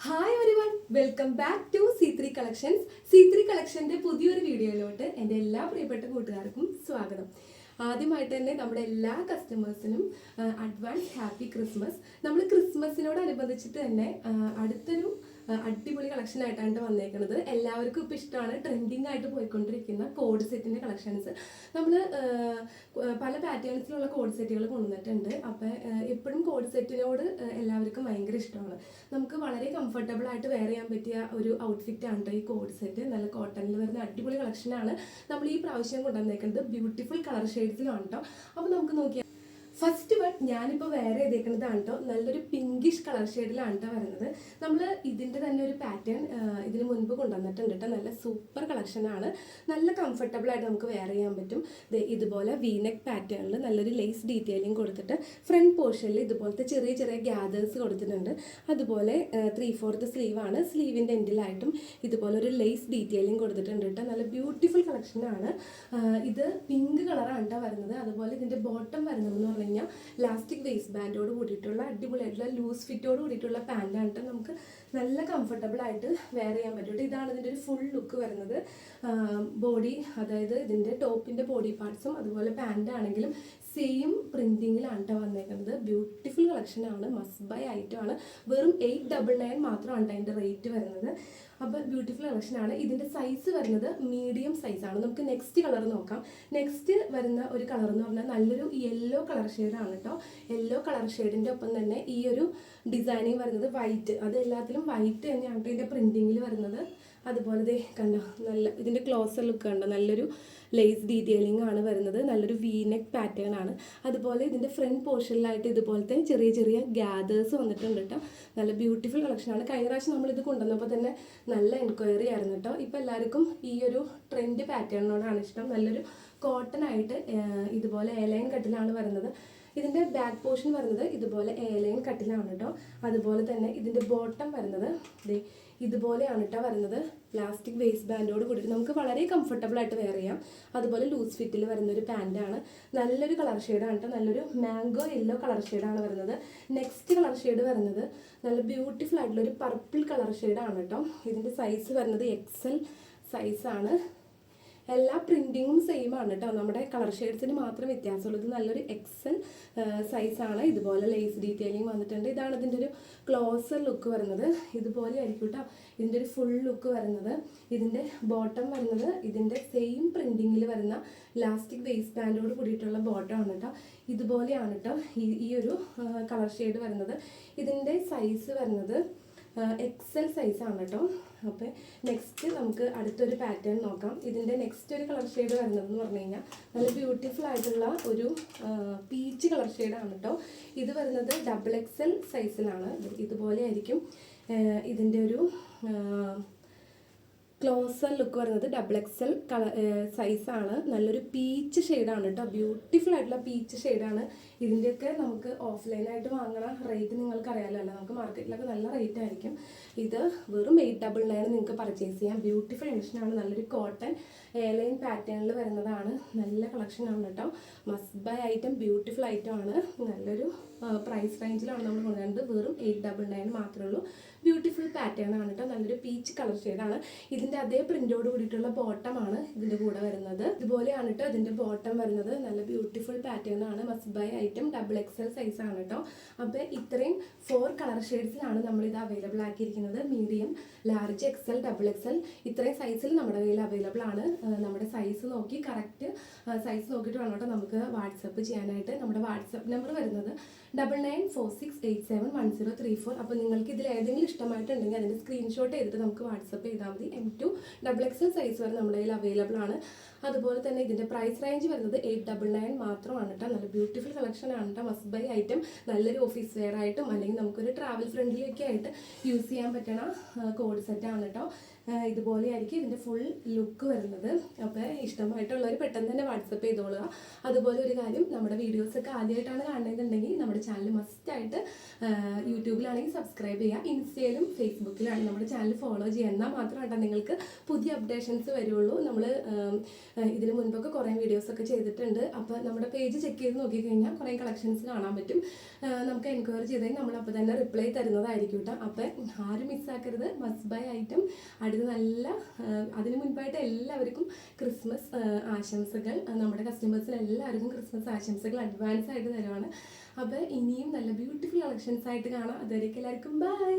Hi ഒരുവൺ one welcome back to C three collections C three കളക്ഷന്റെ പുതിയൊരു വീഡിയോയിലോട്ട് എന്റെ എല്ലാ പ്രിയപ്പെട്ട കൂട്ടുകാർക്കും സ്വാഗതം. ആദ്യമായിട്ട് തന്നെ നമ്മുടെ എല്ലാ കസ്റ്റമേഴ്സിനും അഡ്വാൻസ് ഹാപ്പി ക്രിസ്മസ് നമ്മൾ ക്രിസ്മസിനോടനുബന്ധിച്ചിട്ട് തന്നെ അടുത്തൊരു അടിപൊളി കളക്ഷൻ ആയിട്ടാണ് വന്നേക്കുന്നത് എല്ലാവർക്കും ഇപ്പോൾ ഇഷ്ടമാണ് ട്രെൻഡിങ് ആയിട്ട് പോയിക്കൊണ്ടിരിക്കുന്ന കോഡ് സെറ്റിന്റെ കളക്ഷൻസ് നമ്മൾ പല പാറ്റേൺസിലുള്ള കോഡ് സെറ്റുകൾ കൊണ്ടുവന്നിട്ടുണ്ട്. അപ്പോൾ എപ്പോഴും കോഡ് സെറ്റിനോട് എല്ലാവർക്കും ഭയങ്കര ഇഷ്ടമാണ്. നമുക്ക് വളരെ കംഫർട്ടബിൾ ആയിട്ട് വെയർ ചെയ്യാൻ പറ്റിയ ഒരു ഔട്ട്ഫിറ്റ് ആണ് ഈ കോഡ് സെറ്റ് നല്ല കോട്ടണിൽ വരുന്ന അടിപൊളി കളക്ഷനാണ് നമ്മൾ ഈ പ്രാവശ്യം കൊണ്ടുവന്നേക്കുന്നത് ബ്യൂട്ടിഫുൾ കളർ ഷെയ്ഡ്സിലാണ് കേട്ടോ അപ്പോൾ നമുക്ക് നോക്കിയാൽ ഫസ്റ്റ് വൺ ഞാനിപ്പോൾ വേറെ എഴുതിയേക്കുന്നതാണ് കേട്ടോ നല്ലൊരു പിങ്കിഷ് കളർ ഷെയ്ഡിലാണ് കേട്ടോ വരുന്നത്. നമ്മൾ ഇതിന്റെ തന്നെ ഒരു പാറ്റേൺ ഇതിന് മുൻപ് കൊണ്ടുവന്നിട്ടുണ്ട് കേട്ടോ നല്ല സൂപ്പർ കളക്ഷനാണ് നല്ല കംഫർട്ടബിൾ ആയിട്ട് നമുക്ക് വെയർ ചെയ്യാൻ പറ്റും. ഇതുപോലെ വീനെക്ക് പാറ്റേണിൽ നല്ലൊരു ലേസ് ഡീറ്റെയിലിംഗ് കൊടുത്തിട്ട് ഫ്രണ്ട് പോർഷനിൽ ഇതുപോലത്തെ ചെറിയ ചെറിയ ഗ്യാദേഴ്സ് കൊടുത്തിട്ടുണ്ട്. അതുപോലെ ത്രീ ഫോർത്ത് സ്ലീവാണ് സ്ലീവിന്റെ എൻഡിലായിട്ടും ഇതുപോലെ ഒരു ലേസ് ഡീറ്റെയിലിംഗ് കൊടുത്തിട്ടുണ്ട് കേട്ടോ നല്ല ബ്യൂട്ടിഫുൾ കളക്ഷനാണ് ഇത് പിങ്ക് കളറാണ് കേട്ടോ വരുന്നത്. അതുപോലെ ഇതിന്റെ ബോട്ടം വരുന്നതെന്ന് പറഞ്ഞാൽ പറഞ്ഞു കഴിഞ്ഞാൽ ലാസ്റ്റിക് വേസ്റ്റ് ബാൻഡോട് കൂടിയിട്ടുള്ള അടിപൊളിയായിട്ടുള്ള ലൂസ് ഫിറ്റോട് കൂടിയിട്ടുള്ള പാന്റാണ് കേട്ടോ നമുക്ക് നല്ല കംഫർട്ടബിൾ ആയിട്ട് വെയർ ചെയ്യാൻ പറ്റും. ഇതാണ് ഇതിന്റെ ഒരു ഫുൾ ലുക്ക് വരുന്നത്. ബോഡി അതായത് ഇതിന്റെ ടോപ്പിന്റെ ബോഡി പാർട്സും അതുപോലെ പാന്റ് ആണെങ്കിലും സെയിം പ്രിന്റിങ്ങിലാണ് കേട്ടോ വന്നേക്കുന്നത്. ബ്യൂട്ടിഫുൾ കളക്ഷനാണ് മസ്റ്റ് ബൈ ഐറ്റമാണ് വെറും എയ്റ്റ് ഡബിൾ നയൻ മാത്രമാണ് അതിന്റെ റേറ്റ് വരുന്നത്. അപ്പോൾ ബ്യൂട്ടിഫുൾ കളക്ഷനാണ് ഇതിന്റെ സൈസ് വരുന്നത് മീഡിയം സൈസ് ആണ്. നമുക്ക് നെക്സ്റ്റ് കളർ നോക്കാം. നെക്സ്റ്റ് വരുന്ന ഒരു കളർ എന്ന് പറഞ്ഞാൽ നല്ലൊരു യെല്ലോ കളർ ഷെയ്ഡാണ് കേട്ടോ യെല്ലോ കളർ ഷെയ്ഡിന്റെ ഒപ്പം തന്നെ ഈ ഒരു ഡിസൈനിങ് വരുന്നത് വൈറ്റ് അത് എല്ലാത്തിലും വൈറ്റ് തന്നെയാണ് കേട്ടോ ഇതിന്റെ പ്രിന്റിങ്ങിൽ വരുന്നത്. അതുപോലെ ദേ കണ്ടോ നല്ല ഇതിന്റെ ക്ലോസർ ലുക്ക് കണ്ടോ നല്ലൊരു ലേസ് ഡീറ്റെയിലിംഗ് ആണ് വരുന്നത് നല്ലൊരു വീനെക്ക് പാറ്റേൺ ആണ്. അതുപോലെ ഇതിന്റെ ഫ്രണ്ട് പോർഷനിലായിട്ട് ഇതുപോലത്തെ ചെറിയ ചെറിയ ഗ്യാദേഴ്സ് വന്നിട്ടുണ്ട് കേട്ടോ നല്ല ബ്യൂട്ടിഫുൾ കളക്ഷനാണ് കഴിഞ്ഞ പ്രാവശ്യം നമ്മളിത് കൊണ്ടുവന്നപ്പോൾ തന്നെ നല്ല എൻക്വയറി ആയിരുന്നു കേട്ടോ ഇപ്പോൾ എല്ലാവർക്കും ഈ ഒരു ട്രെൻഡ് പാറ്റേണിനോടാണ് ഇഷ്ടം. നല്ലൊരു കോട്ടൺ ആയിട്ട് ഇതുപോലെ എലൈൻ കട്ടിലാണ് വരുന്നത്. ഇതിന്റെ ബാക്ക് പോർഷൻ വരുന്നത് ഇതുപോലെ എലൈൻ കട്ടിലാണ് കേട്ടോ അതുപോലെ തന്നെ ഇതിന്റെ ബോട്ടം വരുന്നത് ഇതുപോലെയാണ് കേട്ടോ വരുന്നത്. പ്ലാസ്റ്റിക് വേസ്റ്റ് ബാൻഡോട് കൂടിയിട്ട് നമുക്ക് വളരെ കംഫർട്ടബിൾ ആയിട്ട് വെയർ ചെയ്യാം. അതുപോലെ ലൂസ് ഫിറ്റിൽ വരുന്ന ഒരു പാന്റാണ് നല്ലൊരു കളർ ഷെയ്ഡാണ് കേട്ടോ നല്ലൊരു മാംഗോ യെല്ലോ കളർ ഷെയ്ഡാണ് വരുന്നത്. നെക്സ്റ്റ് കളർ ഷെയ്ഡ് വരുന്നത് നല്ല ബ്യൂട്ടിഫുൾ ആയിട്ടുള്ള ഒരു പർപ്പിൾ കളർ ഷെയ്ഡാണ് കേട്ടോ ഇതിന്റെ സൈസ് വരുന്നത് എക്സൽ സൈസാണ് എല്ലാ പ്രിന്റിങ്ങും സെയിം ആണ് കേട്ടോ നമ്മുടെ കളർ ഷെയ്ഡ്സിന് മാത്രം വ്യത്യാസമുള്ളൂ ഇത് നല്ലൊരു എക്സൽ സൈസാണ് ഇതുപോലെ ലേസ് ഡീറ്റെയിലിംഗ് വന്നിട്ടുണ്ട്. ഇതാണ് ഇതിന്റെ ഒരു ക്ലോസർ ലുക്ക് വരുന്നത്. ഇതുപോലെ ആയിരിക്കും കേട്ടോ ഇതിന്റെ ഒരു ഫുൾ ലുക്ക് വരുന്നത്. ഇതിന്റെ ബോട്ടം വരുന്നത്. ഇതിന്റെ സെയിം പ്രിന്റിങ്ങിൽ വരുന്ന ലാസ്റ്റിക് വേസ്റ്റ് ബാൻഡോട് കൂടിയിട്ടുള്ള ബോട്ടം ആണ് കേട്ടോ ഇതുപോലെയാണ് കേട്ടോ ഈ ഈ ഒരു കളർ ഷെയ്ഡ് വരുന്നത്. ഇതിന്റെ സൈസ് വരുന്നത് എക്സൽ ആണ് കേട്ടോ അപ്പോൾ നെക്സ്റ്റ് നമുക്ക് അടുത്തൊരു പാറ്റേൺ നോക്കാം. ഇതിന്റെ നെക്സ്റ്റ് ഒരു കളർ ഷെയ്ഡ് വരുന്നതെന്ന് പറഞ്ഞു കഴിഞ്ഞാൽ നല്ല ബ്യൂട്ടിഫുൾ ആയിട്ടുള്ള ഒരു പീച്ച് കളർ ഷെയ്ഡാണ് കേട്ടോ ഇത് വരുന്നത് ഡബിൾ എക്സൽ സൈസിലാണ് ഇതുപോലെ ആയിരിക്കും. ഇതിന്റെ ഒരു ക്ലോസർ ലുക്ക് വരുന്നത് ഡബിൾ എക്സൽ കളർ സൈസാണ് നല്ലൊരു പീച്ച് ഷെയ്ഡാണ് കേട്ടോ ബ്യൂട്ടിഫുൾ ആയിട്ടുള്ള പീച്ച് ഷെയ്ഡാണ് ഇതിന്റെയൊക്കെ നമുക്ക് ഓഫ്ലൈനായിട്ട് വാങ്ങണ റേറ്റ് നിങ്ങൾക്ക് അറിയാമല്ലോ നമുക്ക് മാർക്കറ്റിലൊക്കെ നല്ല റേറ്റ് ആയിരിക്കും. ഇത് വെറും എയ്റ്റ് ഡബിൾ നയൻ നിങ്ങൾക്ക് പർച്ചേസ് ചെയ്യാം. ബ്യൂട്ടിഫുൾ കളക്ഷനാണ് നല്ലൊരു കോട്ടൺ എയർലൈൻ പാറ്റേണിൽ വരുന്നതാണ്. നല്ല കളക്ഷനാണ് കേട്ടോ. Must buy item beautiful item ആണ്. നല്ലൊരു പ്രൈസ് റേഞ്ചിലാണ് നമ്മൾ കൊണ്ടുവരുന്നത്. വെറും എയ്റ്റ് ഡബിൾ നയൻ മാത്രമേ ഉള്ളൂ. ബ്യൂട്ടിഫുൾ പാറ്റേൺ ആണ് കേട്ടോ. നല്ലൊരു പീച്ച് കളർ ഷെയ്ഡാണ് ഇതിന്റെ അതേ പ്രിന്റോട് കൂടിയിട്ടുള്ള ബോട്ടമാണ് ഇതിന്റെ കൂടെ വരുന്നത്. ഇതുപോലെയാണ് കേട്ടോ ഇതിന്റെ ബോട്ടം വരുന്നത്. നല്ല ബ്യൂട്ടിഫുൾ പാറ്റേൺ ആണ്. Must buy double XL size ആണ് കേട്ടോ. അപ്പോൾ ഇത്രയും ഫോർ കളർ ഷെയ്ഡ്സിലാണ് നമ്മളിത് available ആക്കിയിരിക്കുന്നത്. Medium large XL double XL ഇത്രയും സൈസിൽ നമ്മുടെ കയ്യിൽ അവൈലബിൾ ആണ്. നമ്മുടെ സൈസ് നോക്കി കറക്റ്റ് സൈസ് നോക്കിയിട്ട് വേണം കേട്ടോ നമുക്ക് വാട്സപ്പ് ചെയ്യാനായിട്ട്. നമ്മുടെ വാട്സപ്പ് നമ്പർ വരുന്നത് double nine four six eight seven one zero three four അപ്പോൾ നിങ്ങൾക്ക് ഇതിൽ ഏതെങ്കിലും ഇഷ്ടമായിട്ടുണ്ടെങ്കിൽ അതിന്റെ സ്ക്രീൻഷോട്ട് ചെയ്തിട്ട് നമുക്ക് വാട്സപ്പ് ചെയ്താൽ മതി. M to double XL size വരെ നമ്മുടെ കയ്യിൽ അവൈലബിൾ ആണ്. അതുപോലെ തന്നെ ഇതിന്റെ പ്രൈസ് റേഞ്ച് വരുന്നത് എയ്റ്റ് ഡബിൾ നയൻ മാത്രമാണ് കേട്ടോ. നല്ല ബ്യൂട്ടിഫുൾ കളക്ഷൻ ആണ് കേട്ടോ മസ്റ്റ് ബൈ ഐറ്റം നല്ലൊരു ഓഫീസ് വെയർ ആയിട്ടും അല്ലെങ്കിൽ നമുക്കൊരു ട്രാവൽ ഫ്രണ്ട്ലി ഒക്കെ ആയിട്ട് യൂസ് ചെയ്യാൻ പറ്റണ കോഡ് ആണ് കേട്ടോ ഇതുപോലെയായിരിക്കും ഇതിന്റെ ഫുൾ ലുക്ക് വരുന്നത്. അപ്പോൾ ഇഷ്ടമായിട്ടുള്ളവർ പെട്ടെന്ന് തന്നെ വാട്സപ്പ് ചെയ്തോളുക. അതുപോലെ ഒരു കാര്യം നമ്മുടെ വീഡിയോസൊക്കെ ആദ്യമായിട്ടാണ് കാണുന്നതെന്നുണ്ടെങ്കിൽ നമ്മുടെ ചാനൽ മസ്റ്റായിട്ട് യൂട്യൂബിലാണെങ്കിൽ സബ്സ്ക്രൈബ് ചെയ്യുക. ഇൻസ്റ്റയിലും ഫേസ്ബുക്കിലാണ് നമ്മുടെ ചാനൽ ഫോളോ ചെയ്യുക. എന്നാൽ മാത്രമാണ് നിങ്ങൾക്ക് പുതിയ അപ്ഡേഷൻസ് വരുള്ളൂ. നമ്മൾ ഇതിന് മുൻപൊക്കെ കുറേ വീഡിയോസൊക്കെ ചെയ്തിട്ടുണ്ട്. അപ്പോൾ നമ്മുടെ പേജ് ചെക്ക് ചെയ്ത് നോക്കിക്കഴിഞ്ഞാൽ കുറേ കളക്ഷൻസ് കാണാൻ പറ്റും. നമുക്ക് എൻക്വയറി ചെയ്തെങ്കിൽ നമ്മൾ അപ്പോൾ തന്നെ റിപ്ലൈ തരുന്നതായിരിക്കും കേട്ടോ. അപ്പം ആരും മിസ്സാക്കരുത് മസ്റ്റ് ബൈ ഐറ്റം അടുത്ത് നല്ല അതിനു മുൻപായിട്ട് എല്ലാവർക്കും ക്രിസ്മസ് ആശംസകൾ. നമ്മുടെ കസ്റ്റമേഴ്സിന് എല്ലാവർക്കും ക്രിസ്മസ് ആശംസകൾ അഡ്വാൻസ് ആയിട്ട് തരുവാണ്. അപ്പോൾ ഇനിയും നല്ല ബ്യൂട്ടിഫുൾ കളക്ഷൻസ് ആയിട്ട് കാണാം. അതുവരേക്കും എല്ലാവർക്കും ബൈ